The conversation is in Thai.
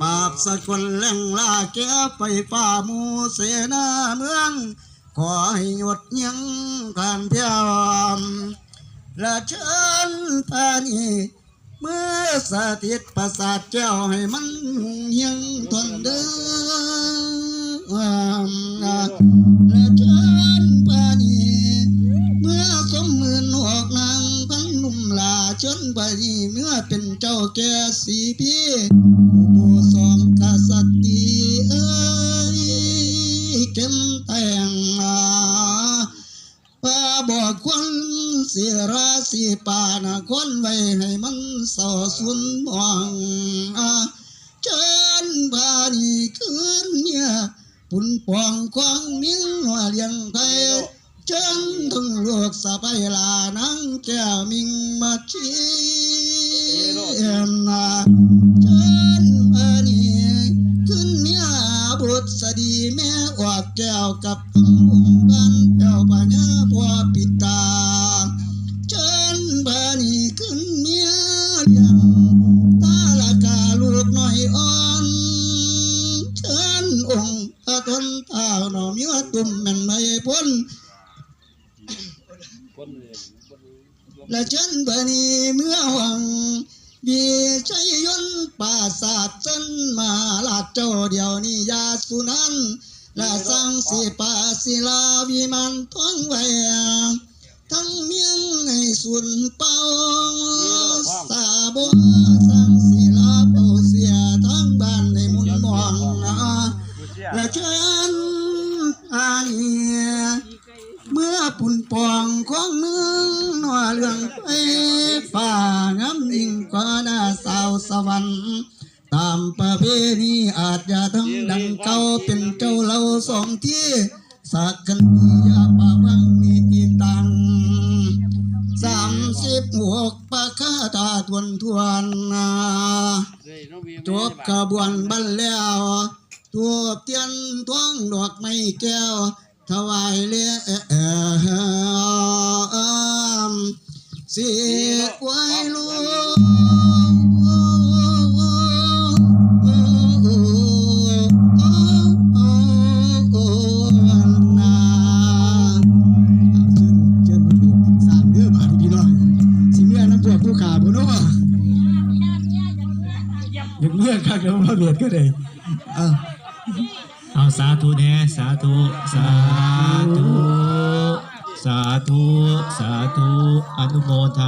ปราบสกุลแหล่งลาแก้ไปฝ่ามูเสนาเมือง ขอให้หยุดยั้งการเพียมและเชิญพานีเมื่อสถิตประสาทแก้วให้มันยังทนเดิมและเชิญพานีเมื่อสมมือนออกนางพันหนุ่มลาชิญพานีเมื่อเป็นเจ้าแก่สีพี่ เข้มแต่งมาป้าบอกคนสีราสีป่านะคนไว้ให้มันเศร้าสุนมองอาเชิญบานีคืนเนี่ยปุ่นปองควางมิ้งหัวเลี้ยงไปเชิญทั้งลูกสะใภ้ลานังแก้วมิงมาชีเอ็มนา ม่ออกแก้วกับอุ้มบ้านแก้วปัญญาพวปิตาเชิญบานีขึ้นเมียเลี้ยงตาละกาลูกน้อยอ่อนเชิญองค์พระทนเท้าหน่อมีว่าตุ่มแม่นไม่พ้นและฉันบานีเมื่อหวังดีใจยนป่าศาสตร์ฉันมาลาดเจ้าเดียวนี้ยาสุนัน และสร้างสีป่าศิลาวิมันท้องไว้ทั้งเมียงให้สุนเป้าสาบสั สิบหกปะคาตาทวนทวนนาจบขบวนบันแล้วตัวเตียนท้องดอกไม้แก้ว ถวายเลี้ยเสียไว้ลูเข้างเดียวมาเบียดก็ได้อะเอาสาธุแน่สาธุสาธุ สาธุ สาธุ อนุโมทา